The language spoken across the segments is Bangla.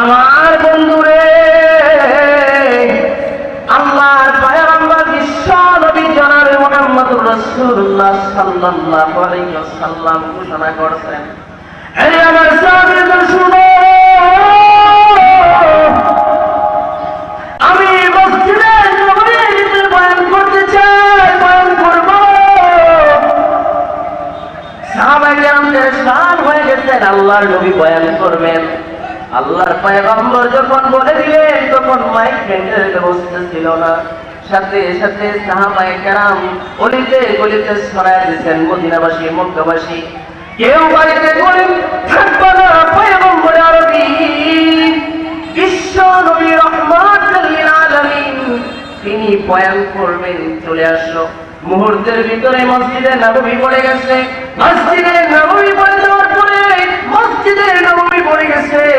আমার বন্ধুরে, আল্লাহর পয়গম্বর বিশ্ব নবী জনাবে মুহাম্মদুর রাসূলুল্লাহ সাল্লাল্লাহু আলাইহি ওয়াসাল্লাম ঘোষণা করেছেন, এই আমার সাহাবীদের শুনো, আমি মসজিদে নববীতে বয়ান করতে চাই, বয়ান করব। সাহাবায়ে কেরামদের শান হয়ে গেছেন, আল্লাহর নবী বয়ান করবেন। আল্লাহর পয়গম্বর যখন বলে দিলেন, তখন মাইক ব্যান্ডের ব্যবস্থা ছিল না। সাথে সাথে সাহাবায়ে কেরাম গলিতে গলিতে ছড়ায় দিয়েছেন মদিনাবাসী, মক্কাবাসী। কেউ বাড়িতে গরিব থাকবে না, পয়গম্বর আরবি। বিশ্ব নবী লিল আলামিন, তিনি বয়ান করবেন, চলে আসলো। মুহূর্তের ভিতরে মসজিদে নববী পড়ে গেছে, মসজিদে নববী পড়ে যাওয়ার পরে মসজিদে নববী পড়ে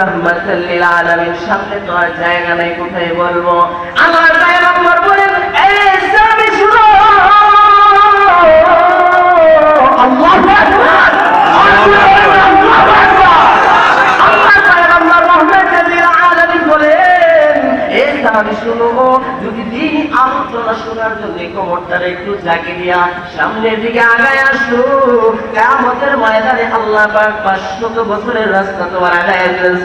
ও গো রাহমাতুল লিল আলামিন সামনে তো আর জায়গা নাই কোথায় বলবো আল্লাহর এ শুনব। শুনো যদি দিন আলোচনা শোনার জন্য কোমরটারে একটু জাগে দিয়া সামনের দিকে আগায় আসো। কেমতের ময়দানে আল্লাহ পাক 500 বছরের রাস্তা তোমার আগায় দিলেন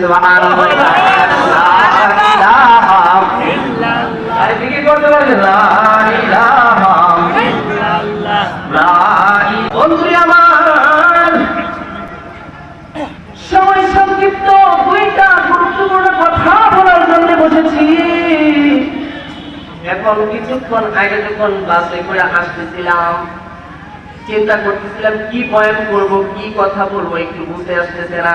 কিছুক্ষণ আগে যখন বাসে করে আসতেছিলাম, চিন্তা করতেছিলাম, কি বয়ান করব, কি কথা বলব, একটু বুঝতে আসতেছে না।